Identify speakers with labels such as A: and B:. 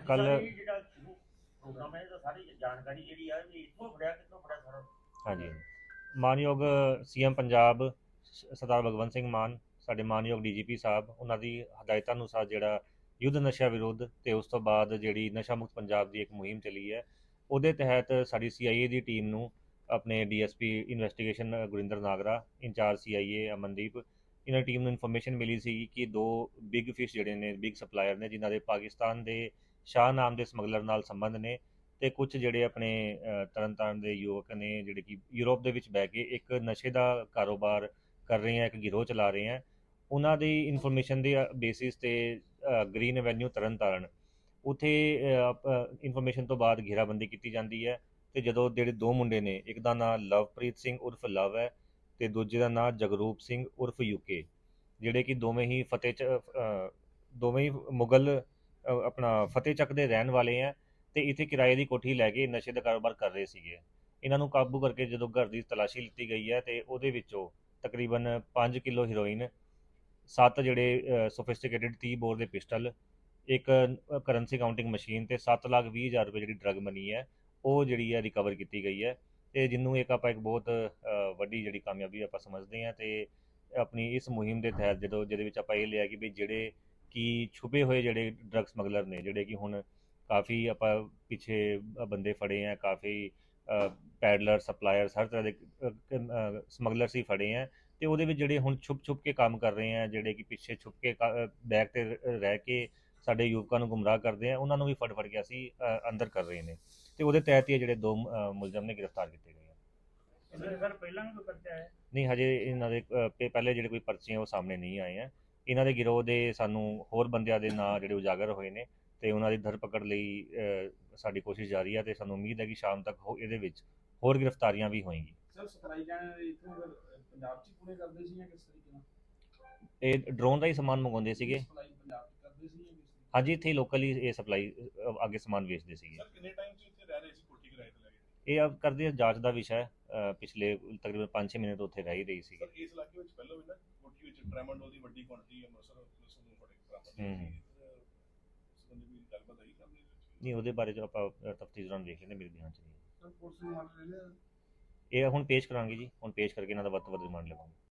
A: ਕੱਲ ਜਿਹੜਾ ਸ਼ੁਰੂ ਪ੍ਰੋਗਰਾਮ ਹੈ ਇਹਦਾ ਸਾਰੀ ਜਾਣਕਾਰੀ ਜਿਹੜੀ ਆ ਇਹ ਇੱਥੋਂ ਫੜਿਆ ਕਿੱਥੋਂ ਫੜਿਆ ਸਾਰਾ?
B: ਹਾਂਜੀ। ਮਾਨਯੋਗ ਸੀਐਮ ਪੰਜਾਬ ਸਰਦਾਰ ਭਗਵੰਤ ਸਿੰਘ ਮਾਨ ਸਾਡੇ ਮਾਨਯੋਗ ਡੀਜੀਪੀ ਸਾਹਿਬ ਉਹਨਾਂ ਦੀ ਹਦਾਇਤਾਂ ਅਨੁਸਾਰ ਜਿਹੜਾ ਯੁੱਧ ਨਸ਼ਾ ਵਿਰੁੱਧ ਤੇ ਉਸ ਤੋਂ ਬਾਅਦ ਜਿਹੜੀ ਨਸ਼ਾ ਮੁਕਤ ਪੰਜਾਬ ਦੀ ਇੱਕ ਮੁਹਿੰਮ ਚੱਲੀ ਹੈ ਉਹਦੇ ਤਹਿਤ ਸਾਡੀ ਸੀਆਈਏ ਦੀ ਟੀਮ ਨੂੰ ਆਪਣੇ DSP investigation Gurinder Nagra incharge CIA Amandeep ਇਹਨਾਂ ਟੀਮ ਨੂੰ ਇਨਫੋਰਮੇਸ਼ਨ ਮਿਲੀ ਸੀ ਕਿ ਦੋ ਬਿਗ ਫਿਸ਼ ਜਿਹੜੇ ਨੇ ਬਿਗ ਸਪਲਾਇਰ ਨੇ ਜਿਨ੍ਹਾਂ ਦੇ ਪਾਕਿਸਤਾਨ ਦੇ ਸ਼ਾਹ ਨਾਮ ਦੇ ਸਮਗਲਰ ਨਾਲ ਸੰਬੰਧ ਨੇ ਤੇ ਕੁਝ ਜਿਹੜੇ ਆਪਣੇ ਤਰਨਤਾਰਨ ਦੇ ਯੁਵਕ ਨੇ ਜਿਹੜੇ ਕਿ ਯੂਰਪ ਦੇ ਵਿੱਚ ਬਹਿ ਕੇ ਇੱਕ ਨਸ਼ੇ ਦਾ ਕਾਰੋਬਾਰ ਕਰ ਰਹੇ ਆ, ਇੱਕ ਗਿਰੋਹ ਚਲਾ ਰਹੇ ਆ, ਉਹਨਾਂ ਦੀ ਇਨਫੋਰਮੇਸ਼ਨ ਦੇ ਬੇਸਿਸ ਤੇ ਗ੍ਰੀਨ ਐਵਨਿਊ ਤਰਨਤਾਰਨ, ਉਥੇ ਇਨਫੋਰਮੇਸ਼ਨ ਤੋਂ ਬਾਅਦ ਘੇਰਾਬੰਦੀ ਕੀਤੀ ਜਾਂਦੀ ਹੈ ਤੇ ਜਦੋਂ ਜਿਹੜੇ ਦੋ ਮੁੰਡੇ ਨੇ, ਇੱਕ ਦਾ ਨਾਮ ਲਵਪ੍ਰੀਤ ਸਿੰਘ ਉਰਫ ਲਵ ਹੈ ਤੇ ਦੂਜੇ ਦਾ ਨਾਮ ਜਗਰੂਪ ਸਿੰਘ ਉਰਫ ਯੂਕੇ ਜਿਹੜੇ ਕਿ ਦੋਵੇਂ ਹੀ ਫਤਿਹ ਚ ਦੋਵੇਂ ਹੀ ਮੁਗਲ ਆਪਣਾ ਫਤਿਹ ਚੱਕ ਦੇ ਰਹਿਣ ਵਾਲੇ ਆ ਤੇ ਇੱਥੇ ਕਿਰਾਏ ਦੀ ਕੋਠੀ ਲੈ ਕੇ ਨਸ਼ੇ ਦਾ ਕਾਰੋਬਾਰ ਕਰ ਰਹੇ ਸੀਗੇ। ਇਹਨਾਂ ਨੂੰ ਕਾਬੂ ਕਰਕੇ ਜਦੋਂ ਘਰ ਦੀ ਤਲਾਸ਼ੀ ਲਿੱਤੀ ਗਈ ਹੈ ਤੇ ਉਹਦੇ ਵਿੱਚੋਂ ਤਕਰੀਬਨ 5 ਕਿਲੋ ਹੀਰੋਇਨ, ਸੱਤ ਜਿਹੜੇ ਸੋਫਿਸਟੀਕੇਟਿਡ 30 ਬੋਰ ਦੇ ਪਿਸਟਲ, ਇੱਕ ਕਰੰਸੀ ਕਾਊਂਟਿੰਗ ਮਸ਼ੀਨ ਤੇ 7 ਲੱਖ 20 ਹਜ਼ਾਰ ਰੁਪਏ ਜਿਹੜੀ ਡਰਗ ਮਨੀ ਹੈ, ਉਹ ਜਿਹੜੀ ਹੈ ਰਿਕਵਰ ਕੀਤੀ ਗਈ ਹੈ। ਤੇ ਜਿਹਨੂੰ ਇੱਕ ਆਪਾਂ ਇੱਕ ਬਹੁਤ ਵੱਡੀ ਜਿਹੜੀ ਕਾਮਯਾਬੀ ਆਪਾਂ ਸਮਝਦੇ ਹਾਂ ਤੇ ਆਪਣੀ ਇਸ ਮੁਹਿੰਮ ਦੇ ਤਹਿਤ ਜਦੋਂ ਜਿਹਦੇ ਵਿੱਚ ਆਪਾਂ ਇਹ ਲਿਆ ਕਿ ਵੀ ਜਿਹੜੇ ਕਿ ਛੁਪੇ ਹੋਏ ਜਿਹੜੇ ਡਰਗ ਸਮਗਲਰ ਨੇ ਜਿਹੜੇ ਕਿ ਹੁਣ ਕਾਫੀ ਆਪਾਂ ਪਿੱਛੇ ਬੰਦੇ ਫੜੇ ਆ ਕਾਫੀ ਪੈਡਲਰ ਸਪਲਾਇਰ ਹਰ ਤਰ੍ਹਾਂ ਦੇ ਸਮਗਲਰ ਸੀ ਫੜੇ ਆ ਤੇ ਉਹਦੇ ਵਿੱਚ ਜਿਹੜੇ ਹੁਣ ਛੁਪ ਛੁਪ ਕੇ ਕੰਮ ਕਰ ਰਹੇ ਆ ਜਿਹੜੇ ਕਿ ਪਿੱਛੇ ਛੁਪ ਕੇ ਬੈਕ ਤੇ ਰਹਿ ਕੇ ਸਾਡੇ ਯੁਵਕਾਂ ਨੂੰ ਗੁੰਮਰਾਹ ਕਰਦੇ ਆ ਉਹਨਾਂ ਨੂੰ ਵੀ ਫੜ ਫੜ ਕੇ ਅਸੀਂ ਅੰਦਰ ਕਰ ਰਹੇ ਨੇ ਤੇ ਉਹਦੇ ਤਹਿਤ ਹੀ ਜਿਹੜੇ ਦੋ ਮੁਲਜ਼ਮ ਨੇ ਗ੍ਰਿਫਤਾਰ ਕੀਤੇ ਗਏ ਆ।
C: ਸਰ ਪਹਿਲਾਂ ਵੀ ਕੋਈ ਪਰਚਾ ਹੈ
B: ਨਹੀਂ ਹਜੇ ਇਹਨਾਂ ਦੇ ਪਹਿਲੇ ਜਿਹੜੇ ਕੋਈ ਪਰਚੇ ਆ ਉਹ ਸਾਹਮਣੇ ਨਹੀਂ ਆਏ ਆ। ਇਹਨਾਂ ਦੇ ਗਿਰੋਹ ਦੇ ਸਾਨੂੰ ਹੋਰ ਬੰਦਿਆਂ ਦੇ ਨਾਂ ਜਿਹੜੇ ਉਜਾਗਰ ਹੋਏ ਨੇ ਤੇ ਉਹਨਾਂ ਦੀ ਧਰਪਕੜ ਲਈ ਸਾਡੀ ਕੋਸ਼ਿਸ਼ ਜਾਰੀ ਹੈ ਤੇ ਸਾਨੂੰ ਉਮੀਦ ਹੈ ਕਿ ਸ਼ਾਮ ਤੱਕ ਇਹਦੇ ਵਿੱਚ ਹੋਰ ਗ੍ਰਿਫਤਾਰੀਆਂ ਵੀ ਹੋਣਗੀ
D: ਸਰ ਸਪਲਾਈ ਜਾਣੇ ਇਥੋਂ ਪੰਜਾਬ ਚ ਪੂਰੇ ਕਰਦੇ ਸੀ ਜਾਂ ਕਿਸ ਤਰੀਕੇ ਨਾਲ?
B: ਇਹ ਡਰੋਨ ਦਾ ਹੀ ਸਮਾਨ ਮੰਗਵਾਉਂਦੇ ਸੀਗੇ। ਹਾਂਜੀ ਇੱਥੇ ਲੋਕਲੀ ਇਹ ਸਪਲਾਈ ਅੱਗੇ ਸਮਾਨ ਵੇਚਦੇ ਸੀਗੇ।
E: ਸਰ ਕਿੰਨੇ ਟਾਈਮ ਤੋਂ ਇੱਥੇ ਰਹਿ ਰਹੇ ਸੀ?
B: ਇਹ ਅਬ ਕਰਦੇ ਆ ਜਾਂਚ ਦਾ ਵਿਸ਼ਾ ਹੈ ਅ, ਪਿਛਲੇ ਤਕਰੀਬਨ 5-6 ਮਹੀਨੇ ਤੋਂ ਉੱਥੇ ਰਹਿ ਹੀ ਰਹੀ ਸੀਗੀ
E: ਸਰ ਇਸ ਇਲਾਕੇ ਵਿੱਚ ਪਹਿਲਾਂ ਵੀ ਨਾ ਕੋਠੀ ਵਿੱਚ ਟ੍ਰੈਮੰਡੋਲ ਦੀ ਵੱਡੀ ਕੁਆਂਟੀਟੀ ਅੰਮ੍ਰਿਤਸਰ ਪੁਲਿਸ ਨੂੰ ਫੜੇ ਬਰਾਮਦ
B: ਹੂੰ।
E: ਹੋਈ ਇਸ ਬੰਦੇ ਵੀ ਗੱਲਬਾਤ ਆਈ ਸਾਹਮਣੇ ਇਹਦੇ ਵਿੱਚ?
B: ਨਹੀਂ ਉਹਦੇ ਬਾਰੇ ਜੋ ਆਪਾਂ ਤਫਤੀਸ਼ ਦੌਰਾਨ ਵੇਖ ਲੈਂਦੇ ਮੇਰੇ ਧਿਆਨ ਚ ਨਹੀਂ ਹੈ।
D: ਸਰ ਪੁਲਿਸ ਨੂੰ ਮਾਰ ਰਹੇ ਨੇ
B: ਇਹ ਹੁਣ ਪੇਸ਼ ਕਰਾਂਗੇ ਜੀ ਹੁਣ ਪੇਸ਼ ਕਰਕੇ ਇਹਨਾਂ ਦਾ ਵੱਧ ਤੋਂ ਵੱਧ ਰਿਮਾਂਡ ਲਵਾਂਗੇ